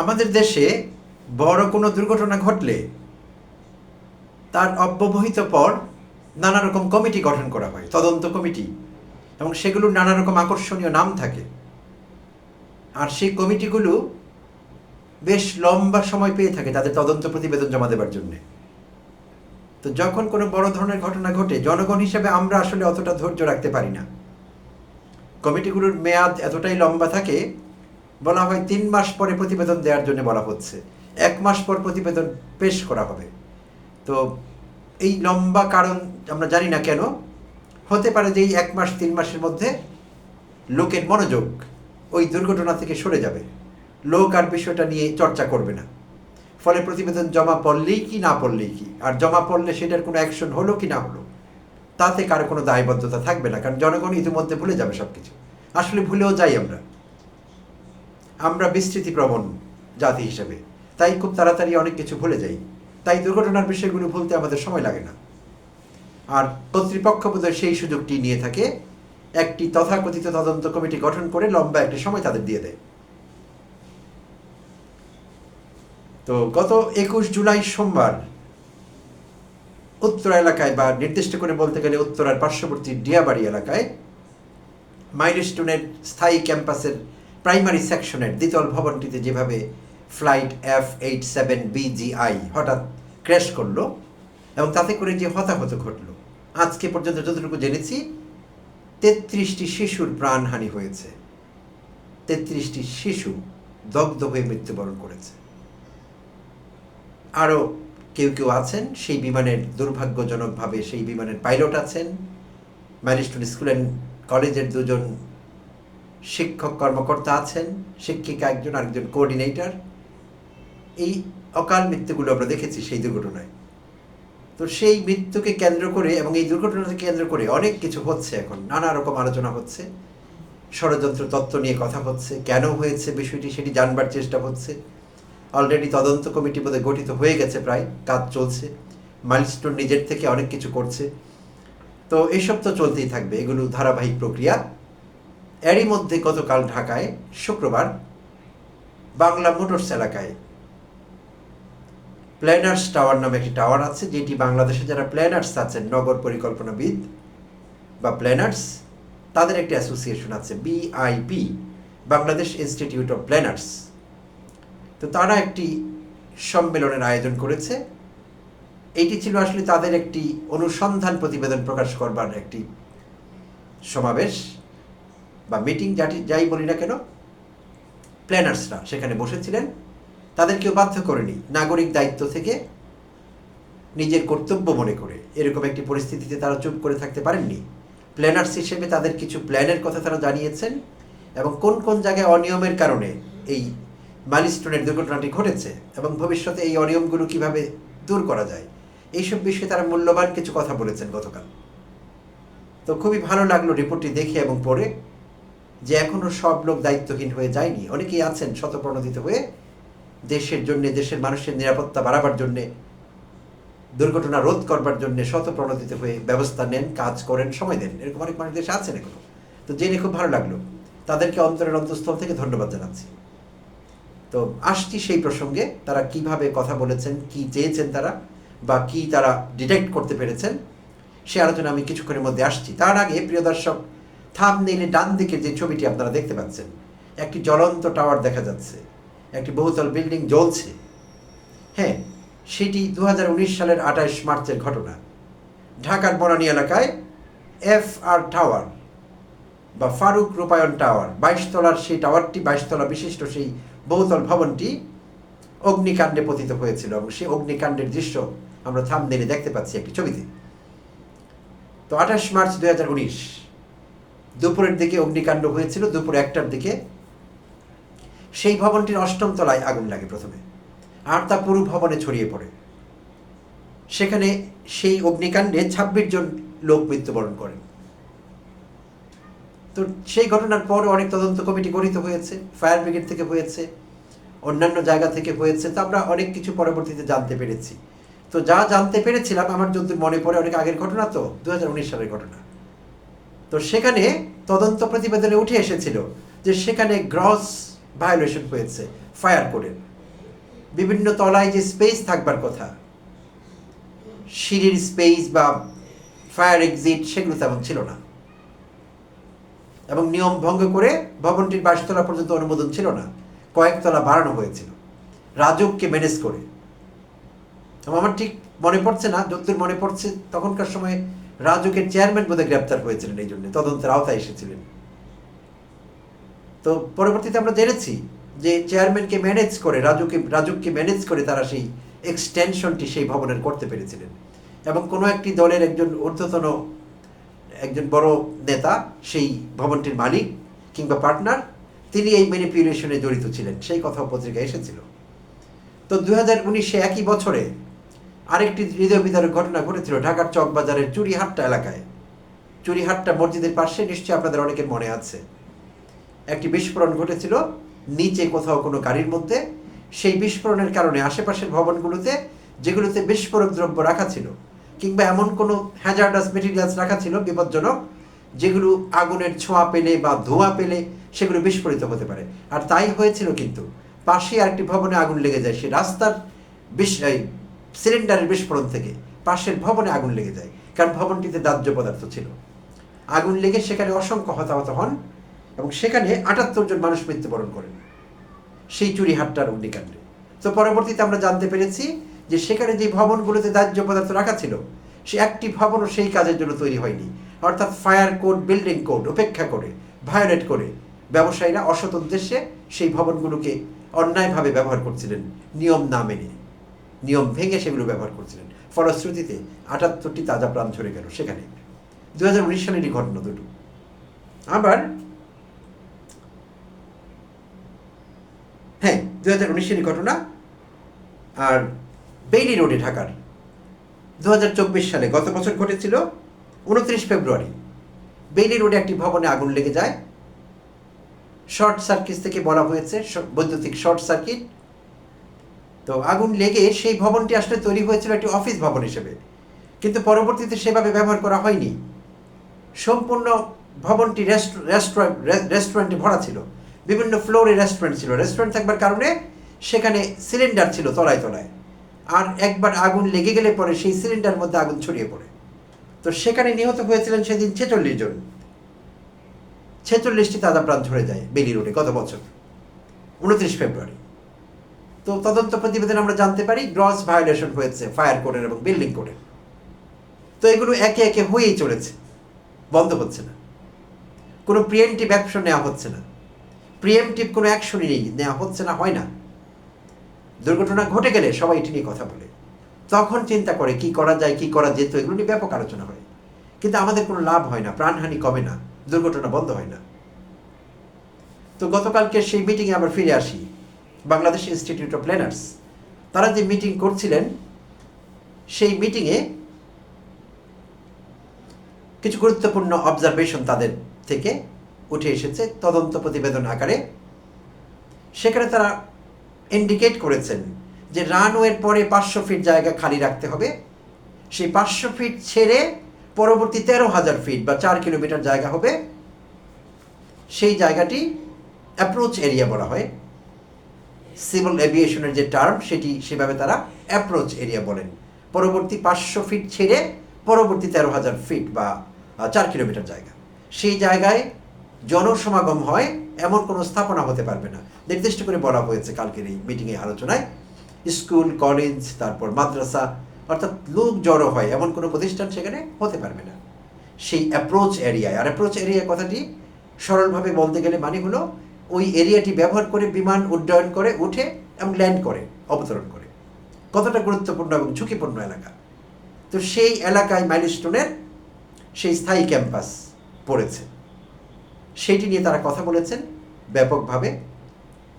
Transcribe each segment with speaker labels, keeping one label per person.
Speaker 1: আমাদের দেশে বড় কোনো দুর্ঘটনা ঘটলে তার অব্যবহিত পর নানা রকম কমিটি গঠন করা হয়, তদন্ত কমিটি, এবং সেগুলোর নানা রকম আকর্ষণীয় নাম থাকে। আর সেই কমিটিগুলো বেশ লম্বা সময় পেয়ে থাকে তাদের তদন্ত প্রতিবেদন জমা দেবার জন্যে। তো যখন কোনো বড় ধরনের ঘটনা ঘটে, জনগণ হিসেবে আমরা আসলে অতটা ধৈর্য রাখতে পারি না। কমিটিগুলোর মেয়াদ এতটাই লম্বা থাকে বলা হয় তিন মাস পরে প্রতিবেদন দেওয়ার জন্য বলা হচ্ছে। এক মাস পর প্রতিবেদন পেশ করা হবে। তো এই লম্বা কারণ আমরা জানি না কেন। হতে পারে যে এই এক মাস, তিন মাসের মধ্যে লোকের মনোযোগ ওই দুর্ঘটনা থেকে সরে যাবে। লোক আর বিষয়টা নিয়ে চর্চা করবে না। ফলে প্রতিবেদন জমা পড়লেই কি, না পড়লেই কি? আর জমা পড়লে সেটার কোনো অ্যাকশন হলো কি, না হলো? তাতে কারও কোনো দায়বদ্ধতা থাকবে না। কারণ জনগণ ইতিমধ্যে ভুলে যাবে সব কিছু আসলে ভুলেও যাই আমরা। আমরা প্রবণ জাতি হিসেবে। তাই খুব তাড়াতাড়ি অনেক কিছু ভুলে যাই। তাই দুর্ঘটনার বিষয়গুলো ভুলতে আমাদের সময় লাগে না। আর কর্তৃপক্ষ বোধহয় সেই সুযোগটি নিয়ে থাকে, একটি তথাকথিত তদন্ত কমিটি গঠন করে লম্বা একটি সময় তাদের দিয়ে দেয়। তো গত একুশ জুলাই সোমবার উত্তরা এলাকায় বা নির্দিষ্ট করে বলতে গেলে উত্তরার পার্শ্ববর্তী ডিয়াবাড়ি এলাকায় মাইলস্টোনের স্থায়ী ক্যাম্পাসের প্রাইমারি সেকশনের দ্বিতল ভবনটিতে যেভাবে flight F eight seven BGI হঠাৎ ক্র্যাশ করল এবং তাতে করে যে হতাহত ঘটলো। আজকে পর্যন্ত যতটুকু জেনেছি, তেত্রিশটি শিশুর প্রাণহানি হয়েছে। তেত্রিশটি শিশু দগ্ধ হয়ে মৃত্যুবরণ করেছে। আরও কেউ কেউ আছেন, সেই বিমানের দুর্ভাগ্যজনকভাবে সেই বিমানের পাইলট আছেন। ম্যারিস্টন স্কুল অ্যান্ড কলেজের দুজন শিক্ষক কর্মকর্তা আছেন, শিক্ষিকা একজন, আরেকজন কোঅর্ডিনেটর এই অকাল মৃত্যুগুলো আমরা দেখেছি সেই দুর্ঘটনায়। তো সেই মৃত্যুকে কেন্দ্র করে এবং এই দুর্ঘটনাকে কেন্দ্র করে অনেক কিছু হচ্ছে এখন। নানা রকম আলোচনা হচ্ছে। ষড়যন্ত্র তত্ত্ব নিয়ে কথা হচ্ছে। কেন হয়েছে বিষয়টি সেটি জানবার চেষ্টা হচ্ছে। অলরেডি তদন্ত কমিটি বোধহয় গঠিত হয়ে গেছে প্রায়, কাজ চলছে। মাইলস্টোন নিজের থেকে অনেক কিছু করছে। তো এসব তো চলতেই থাকবে। এগুলো ধারাবাহিক প্রক্রিয়া। এরই মধ্যে গতকাল ঢাকায় শুক্রবার বাংলা মোটরস এলাকায় প্ল্যানার্স টাওয়ার নামে একটি টাওয়ার আছে, যেটি বাংলাদেশে যারা প্ল্যানার্স আছেন, নগর পরিকল্পনাবিদ বা প্ল্যানার্স, তাদের একটি অ্যাসোসিয়েশন আছে BIP Bangladesh institute of planners. তো তারা একটি সম্মেলনের আয়োজন করেছে। এটি ছিল আসলে তাদের একটি অনুসন্ধান প্রতিবেদন প্রকাশ করবার একটি সমাবেশ। বা মিটিং যাটি যাই বলি না কেন প্ল্যানার্সরা সেখানে বসেছিলেন। তাদের কেউ বাধ্য করেনি নাগরিক দায়িত্ব থেকে নিজের কর্তব্য মনে করে। এরকম একটি পরিস্থিতিতে তারা চুপ করে থাকতে পারেননি। প্ল্যানার্স হিসেবে তাদের কিছু প্ল্যানের কথা তারা জানিয়েছেন এবং কোন কোন জায়গায় অনিয়মের কারণে এই মাইলস্টোনের দুর্ঘটনাটি ঘটেছে এবং ভবিষ্যতে এই অনিয়মগুলো কীভাবে দূর করা যায়, এইসব বিষয়ে তারা মূল্যবান কিছু কথা বলেছেন গতকাল। তো খুবই ভালো লাগল রিপোর্টটি দেখে এবং পড়ে। যে এখনও সব লোক দায়িত্বহীন হয়ে যায়নি। অনেকেই আছেন শতপ্রণোদিত হয়ে দেশের জন্য, দেশের মানুষের নিরাপত্তা বাড়াবার জন্যে, দুর্ঘটনা রোধ করবার জন্য শতপ্রণোদিত হয়ে ব্যবস্থা নেন, কাজ করেন, সময় দেন। এরকম অনেক মানুষ দেশে আছেন এখনও। তো জেনে খুব ভালো লাগল। তাদেরকে অন্তরের অন্তঃস্থল থেকে ধন্যবাদ জানাচ্ছি। তো আসছি সেই প্রসঙ্গে, তারা কীভাবে কথা বলেছেন, কি চেয়েছেন তারা, বা কি তারা ডিটেক্ট করতে পেরেছেন, সে আলোচনা আমি কিছুক্ষণের মধ্যে আসছি। তার আগে, প্রিয় দর্শক থাম নেইলে ডান দিকের যে ছবিটি আপনারা দেখতে পাচ্ছেন, একটি জ্বলন্ত টাওয়ার দেখা যাচ্ছে, একটি বহুতল বিল্ডিং জ্বলছে। হ্যাঁ সেটি দু হাজার উনিশ সালের আঠাশ মার্চের ঘটনা। ঢাকার বনানী এলাকায় এফ আর টাওয়ার বা ফারুক রূপায়ণ টাওয়ার, বাইশতলার সেই টাওয়ারটি, বাইশতলা বিশিষ্ট সেই বহুতল ভবনটি অগ্নিকাণ্ডে পতিত হয়েছিল এবং সেই অগ্নিকাণ্ডের দৃশ্য আমরা থামদেলে দেখতে পাচ্ছি একটি ছবিতে। তো আঠাশ মার্চ দু হাজার উনিশ দুপুরের দিকে অগ্নিকাণ্ড হয়েছিল, দুপুর একটার দিকে। সেই ভবনটির অষ্টম তলায় আগুন লাগে প্রথমে, আর তা পুরো ভবনে ছড়িয়ে পড়ে। সেখানে সেই অগ্নিকাণ্ডে ছাব্বিশ জন লোক মৃত্যুবরণ করেন। তো সেই ঘটনার পর অনেক তদন্ত কমিটি গঠিত হয়েছে, ফায়ার ব্রিগেড থেকে হয়েছে, অন্যান্য জায়গা থেকে হয়েছে, তো আমরা অনেক কিছু পরবর্তীতে জানতে পেরেছি। তো যা জানতে পেরেছিলাম, আমার যদি মনে পড়ে, অনেক আগের ঘটনা তো দু হাজার উনিশ সালের ঘটনা। তো সেখানে তদন্ত প্রতিবেদনে উঠে এসেছিল যে সেখানে গ্রস ভায়োলেশন হয়েছে, ফায়ার কোডের বিভিন্ন তলায় যে স্পেস থাকবার কথা, সিঁড়ির স্পেস বা ফায়ার এক্সিট সেগুলো তেমন ছিল না। এবং নিয়ম ভঙ্গ করে ভবনটির বাইশতলা পর্যন্ত অনুমোদন ছিল না, কয়েকতলা বাড়ানো হয়েছিল, রাজককে ম্যানেজ করে। আমার ঠিক মনে পড়ছে না যতদূর মনে পড়ছে, তখনকার সময় রাজুকের চেয়ারম্যান বোধহয় গ্রেপ্তার হয়েছিলেন এই জন্য, তদন্তের আওতায় এসেছিলেন। তো পরবর্তীতে আমরা জেনেছি যে চেয়ারম্যানকে ম্যানেজ করে, রাজুকে, রাজুককে ম্যানেজ করে তারা সেই এক্সটেনশনটি সেই ভবনের করতে পেরেছিলেন। এবং কোনো একটি দলের একজন ঊর্ধ্বতন একজন বড় নেতা, সেই ভবনটির মালিক কিংবা পার্টনার তিনি এই ম্যানিপুলেশনে জড়িত ছিলেন। সেই কথাও পত্রিকায় এসেছিল। তো দু হাজার একই বছরে আরেকটি হৃদয় বিদারক ঘটনা ঘটেছিল ঢাকার চকবাজারের চুরিহাট্টা এলাকায়। চুরিহাট্টা মসজিদের পাশে নিশ্চয়ই আপনাদের অনেকের মনে আছে। একটি বিস্ফোরণ ঘটেছিল নিচে কোথাও কোনো গাড়ির মধ্যে। সেই বিস্ফোরণের কারণে আশেপাশের ভবনগুলোতে যেগুলোতে বিস্ফোরক দ্রব্য রাখা ছিল কিংবা এমন কোনো হ্যাজার্ডাস মেটেরিয়ালস রাখা ছিল বিপজ্জনক, যেগুলো আগুনের ছোঁয়া পেলে বা ধোঁয়া পেলে সেগুলো বিস্ফোরিত হতে পারে। আর তাই হয়েছিল কিন্তু। পাশে আরেকটি ভবনে আগুন লেগে যায়। সে রাস্তার বিষ সিলিন্ডারের বিস্ফোরণ থেকে পাশের ভবনে আগুন লেগে যায়, কারণ ভবনটিতে দাহ্য পদার্থ ছিল। আগুন লেগে সেখানে অসংখ্য হতাহত হন এবং সেখানে আটাত্তর জন মানুষ মৃত্যুবরণ করেন। সেই চুরিহাট্টার অগ্নিকাণ্ডে। তো পরবর্তীতে আমরা জানতে পেরেছি যে সেখানে যে ভবনগুলোতে দাহ্য পদার্থ রাখা ছিল, সে একটি ভবনও সেই কাজের জন্য তৈরি হয়নি। অর্থাৎ ফায়ার কোড, বিল্ডিং কোড উপেক্ষা করে, ভায়োলেট করে ব্যবসায়ীরা অসৎ উদ্দেশ্যে সেই ভবনগুলোকে অন্যায়ভাবে ব্যবহার করছিলেন নিয়ম না মেনে। নিয়ম ভেঙে সেগুলো ব্যবহার করছিলেন। ফলশ্রুতিতে আটাত্তরটি তাজা প্রাণ ঝরে গেল সেখানে। দু হাজার উনিশ সালেরই ঘটনা দুটো। আবার হ্যাঁ দু হাজার উনিশের ঘটনা। আর বেইলি রোডে ঢাকার। দু হাজার চব্বিশ সালে গত বছর ঘটেছিল উনত্রিশ ফেব্রুয়ারি। বেইলি রোডে একটি ভবনে আগুন লেগে যায়। শর্ট সার্কিট থেকে বলা হয়েছে বৈদ্যুতিক শর্ট সার্কিট তো আগুন লেগে সেই ভবনটি আসলে তৈরি হয়েছিল একটি অফিস ভবন হিসেবে। কিন্তু পরবর্তীতে সেভাবে ব্যবহার করা হয়নি। সম্পূর্ণ ভবনটি রেস্টুরেন্ট রেস্টুরেন্টে ভরা ছিল। বিভিন্ন ফ্লোরে রেস্টুরেন্ট ছিল। রেস্টুরেন্ট থাকবার কারণে সেখানে সিলিন্ডার ছিল তলায় তলায়। আর একবার আগুন লেগে গেলে পরে সেই সিলিন্ডার মধ্যে আগুন ছড়িয়ে পড়ে। তো সেখানে নিহত হয়েছিলেন সেদিন ছেচল্লিশ জন। ছেচল্লিশটি তাজা প্রাণ ঝরে যায় বেলি রোডে গত বছর, উনত্রিশ ফেব্রুয়ারি। তো তদন্ত প্রতিবেদন আমরা জানতে পারি গ্রস ভায়োলেশন হয়েছে ফায়ার কোডের এবং বিল্ডিং কোডের তো এগুলো একে একে হয়েই চলেছে, বন্ধ হচ্ছে না। কোনো প্রিএমটিভ অ্যাকশন নেওয়া হচ্ছে না। প্রিএমটিভ কোনো অ্যাকশনই নেই, নেওয়া হচ্ছে না, হয় না। দুর্ঘটনা ঘটে গেলে সবাই এটি নিয়ে কথা বলে। তখন চিন্তা করে কি করা যায়, কি করা যেত, এগুলো নিয়ে ব্যাপক আলোচনা হয়। কিন্তু আমাদের কোনো লাভ হয় না, প্রাণহানি কমে না, দুর্ঘটনা বন্ধ হয় না। তো গতকালকে সেই মিটিংয়ে আবার ফিরে আসি। বাংলাদেশ ইনস্টিটিউট অফ প্ল্যানার্স তারা যে মিটিং করছিলেন, সেই মিটিংয়ে কিছু গুরুত্বপূর্ণ অবজারভেশন তাদের থেকে উঠে এসেছে তদন্ত প্রতিবেদন আকারে। সেখানে তারা ইন্ডিকেট করেছেন যে রানওয়ের পরে পাঁচশো ফিট জায়গা খালি রাখতে হবে। সেই পাঁচশো ফিট ছেড়ে পরবর্তী তেরো হাজার ফিট বা চার কিলোমিটার জায়গা হবে। সেই জায়গাটি অ্যাপ্রোচ এরিয়া বলা হয়। সিভিল এভিয়েশনের যে টার্ম সেটি সেভাবে তারা অ্যাপ্রোচ এরিয়া বলেন। পরবর্তী পাঁচশো ফিট ছেড়ে পরবর্তী তেরো হাজার ফিট বা চার কিলোমিটার জায়গা। সেই জায়গায় জনসমাগম হয়, এমন কোনো স্থাপনা হতে পারবে না। নির্দিষ্ট করে বলা হয়েছে কালকের এই মিটিংয়ে আলোচনায়। স্কুল কলেজ তারপর মাদ্রাসা, অর্থাৎ লোক জড়ো হয়, এমন কোনো প্রতিষ্ঠান সেখানে হতে পারবে না। সেই অ্যাপ্রোচ এরিয়ায় আর অ্যাপ্রোচ এরিয়া কথাটি সরলভাবে বলতে গেলে মানে হলো ওই এরিয়াটি ব্যবহার করে বিমান উড্ডয়ন করে, উঠে এবং ল্যান্ড করে, অবতরণ করে। কতটা গুরুত্বপূর্ণ এবং ঝুঁকিপূর্ণ এলাকা? তো সেই এলাকায় মাইলস্টোনের সেই স্থায়ী ক্যাম্পাস পড়েছে। সেইটি নিয়ে তারা কথা বলেছেন, ব্যাপকভাবে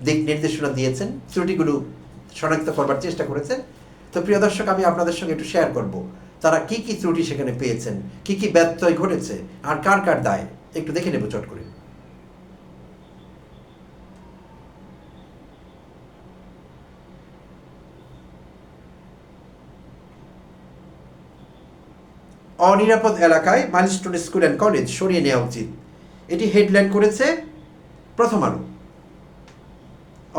Speaker 1: দিক নির্দেশনা দিয়েছেন, ত্রুটিগুলো শনাক্ত করবার চেষ্টা করেছেন। তো প্রিয় দর্শক, আমি আপনাদের সঙ্গে একটু শেয়ার করব। তারা কি কি ত্রুটি সেখানে পেয়েছেন? কি কি ব্যত্যয় ঘটেছে? আর কার কার দায়? একটু দেখে নেব চট করে। অনিরাপদ এলাকায় মাইলস্টোন স্কুল অ্যান্ড কলেজ সরিয়ে নেওয়া উচিত। এটি হেডলাইন করেছে প্রথম আলো।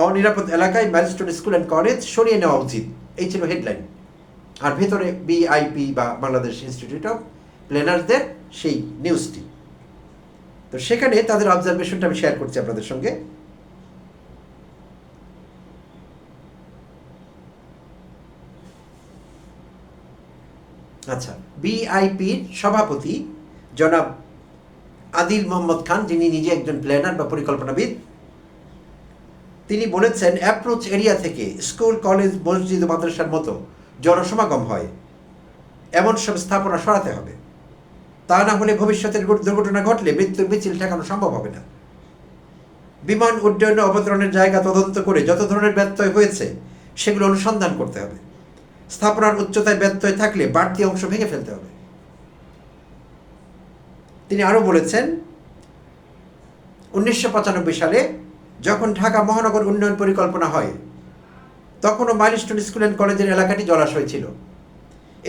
Speaker 1: অনিরাপদ এলাকায় ম্যাজিস্ট্রেট স্কুল অ্যান্ড কলেজ সরিয়ে নেওয়া উচিত। এই ছিল হেডলাইন। আর ভেতরে বিআইপি বা বাংলাদেশ ইনস্টিটিউট অফ প্ল্যানার্সদের সেই নিউজটি তো সেখানে তাদের অবজারভেশনটা আমি শেয়ার করছি আপনাদের সঙ্গে। আচ্ছা বিআইপির সভাপতি জনাব আদিল মোহাম্মদ খান, যিনি নিজে একজন প্ল্যানার বা পরিকল্পনাবিদ, তিনি বলেছেন অ্যাপ্রোচ এরিয়া থেকে স্কুল কলেজ মসজিদ, মাদ্রাসার মতো জনসমাগম হয়। এমন সব স্থাপনা সরাতে হবে। তা না হলে ভবিষ্যতের দুর্ঘটনা ঘটলে মৃত্যুর মিছিল ঠেকানো সম্ভব হবে না। বিমান উড্ডয়ন অবতরণের জায়গা তদন্ত করে যত ধরনের ব্যত্যয় হয়েছে, সেগুলো অনুসন্ধান করতে হবে। স্থাপনার উচ্চতায় ব্যত্যয় থাকলে বাড়তি অংশ ভেঙে ফেলতে হবে। তিনি আরও বলেছেন, উনিশশো পঁচানব্বই সালে যখন ঢাকা মহানগর উন্নয়ন পরিকল্পনা হয়, তখনও মাইলস্টোন স্কুল অ্যান্ড কলেজের এলাকাটি জলাশয় ছিল।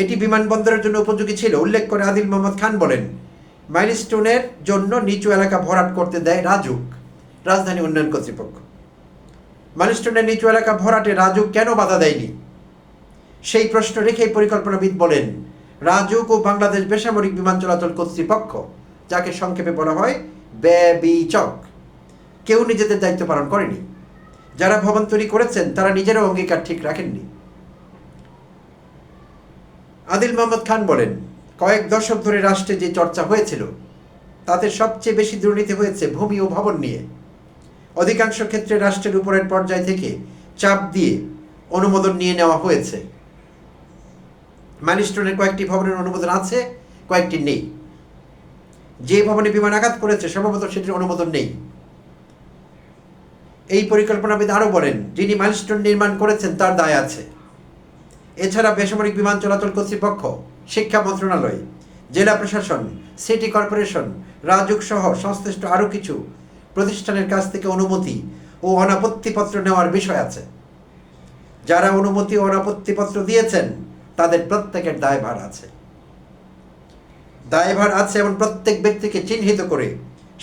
Speaker 1: এটি বিমানবন্দরের জন্য উপযোগী ছিল, উল্লেখ করে আদিল মোহাম্মদ খান বলেন, মাইলস্টোনের জন্য নিচু এলাকা ভরাট করতে দেয় রাজুক, রাজধানী উন্নয়ন কর্তৃপক্ষ। মাইলস্টোনের নিচু এলাকা ভরাটে রাজুক কেন বাধা দেয়নি? সেই প্রশ্ন রেখেই পরিকল্পনাবিদ বলেন, রাজুক ও বাংলাদেশ বেসামরিক বিমান চলাচল কর্তৃপক্ষ, যাকে সংক্ষেপে বলা হয় ব্যবিচক, কেউ নিজেদের দায়িত্ব পালন করেনি। যারা ভবন তৈরি করেছেন, তারা নিজেরাও অঙ্গীকার ঠিক রাখেননি। আদিল মোহাম্মদ খান বলেন, কয়েক দশক ধরে রাষ্ট্রে যে চর্চা হয়েছিল, তাতে সবচেয়ে বেশি দুর্নীতি হয়েছে ভূমি ও ভবন নিয়ে। অধিকাংশ ক্ষেত্রে রাষ্ট্রের উপরের পর্যায় থেকে চাপ দিয়ে অনুমোদন নিয়ে নেওয়া হয়েছে। ম্যানিস্টোনের কয়েকটি ভবনের অনুমোদন আছে, কয়েকটি নেই। যে ভবনে বিমান আঘাত করেছে, সম্ভবত সেটির অনুমোদন নেই। এই পরিকল্পনাবিদ আরও বলেন, যিনি মাইলস্টোন নির্মাণ করেছেন, তার দায় আছে। এছাড়া বেসামরিক বিমান চলাচল কর্তৃপক্ষ, শিক্ষা মন্ত্রণালয়, জেলা প্রশাসন, সিটি কর্পোরেশন রাজুক সহ সংশ্লিষ্ট আরও কিছু প্রতিষ্ঠানের কাছ থেকে অনুমতি ও অনাপত্তিপত্র নেওয়ার বিষয় আছে। যারা অনুমতি ও অনাপত্তিপত্র দিয়েছেন তাদের প্রত্যেকের দায়ভার আছে। দায়ভার আছে এমন প্রত্যেক ব্যক্তিকে চিহ্নিত করে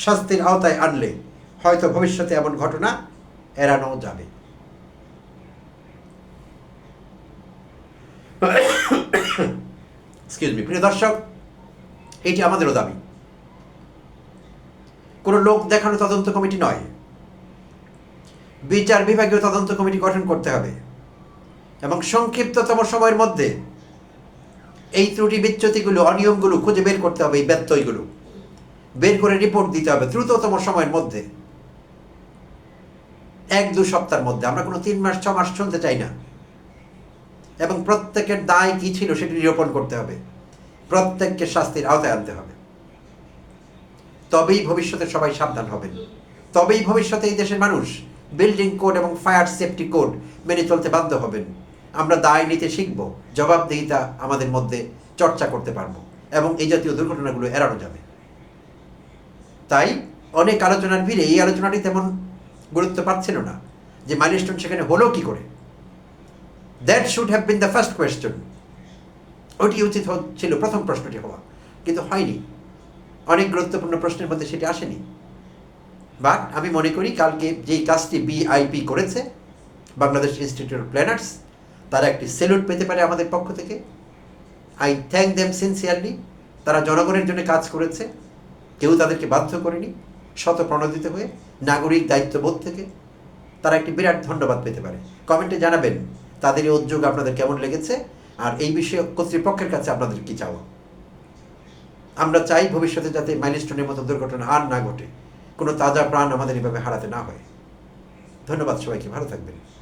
Speaker 1: শাস্তির আওতায় আনলে হয়তো ভবিষ্যতে এমন ঘটনা এড়ানো যাবে। প্রিয় দর্শক, এটি আমাদেরও দাবি। কোনো লোক দেখানো তদন্ত কমিটি নয়। বিচার বিভাগীয় তদন্ত কমিটি গঠন করতে হবে। এবং সংক্ষিপ্ততম সময়ের মধ্যে এই ত্রুটি বিচ্যুতিগুলো, অনিয়মগুলো খুঁজে বের করতে হবে, এই ব্যত্যয়গুলো। বের করে রিপোর্ট দিতে হবে দ্রুততম সময়ের মধ্যে। এক, দু সপ্তাহের মধ্যে। আমরা কোনো তিন মাস, ছ মাস চলতে চাই না। এবং প্রত্যেকের দায় কি ছিল সেটি নিরূপণ করতে হবে। প্রত্যেককে শাস্তির আওতায় আনতে হবে। তবেই ভবিষ্যতে সবাই সাবধান হবেন। তবেই ভবিষ্যতে এই দেশের মানুষ বিল্ডিং কোড এবং ফায়ার সেফটি কোড মেনে চলতে বাধ্য হবেন। আমরা দায় নিতে শিখব, জবাবদিহিতা আমাদের মধ্যে চর্চা করতে পারব এবং এই জাতীয় দুর্ঘটনাগুলো এড়ানো যাবে। তাই অনেক আলোচনার ভিড়ে এই আলোচনাটি তেমন গুরুত্ব পাচ্ছিল না যে মাইলস্টোন সেখানে হলো কি করে। That should have been the first question ওটি উচিত ছিল প্রথম প্রশ্নটি হওয়া, কিন্তু হয়নি। অনেক গুরুত্বপূর্ণ প্রশ্নের মধ্যে সেটি আসেনি। বাট আমি মনে করি কালকে যেই কাজটি বিআইপি করেছে, বাংলাদেশ ইনস্টিটিউট অফ প্ল্যানার্স তারা একটি সেলুট পেতে পারে আমাদের পক্ষ থেকে। আই থ্যাংক দেম সিনসিয়ারলি তারা জনগণের জন্য কাজ করেছে। কেউ তাদেরকে বাধ্য করেনি। শত প্রণোদিত হয়ে নাগরিক দায়িত্ববোধ থেকে তারা একটি বিরাট ধন্যবাদ পেতে পারে। কমেন্টে জানাবেন, তাদের এই উদ্যোগ আপনাদের কেমন লেগেছে? আর এই বিষয়ে কর্তৃপক্ষের কাছে আপনাদের কি চাওয়া? আমরা চাই ভবিষ্যতে যাতে মাইলস্টোনের মতো দুর্ঘটনা আর না ঘটে। কোনো তাজা প্রাণ আমাদের এভাবে হারাতে না হয়। ধন্যবাদ সবাইকে, ভালো থাকবেন।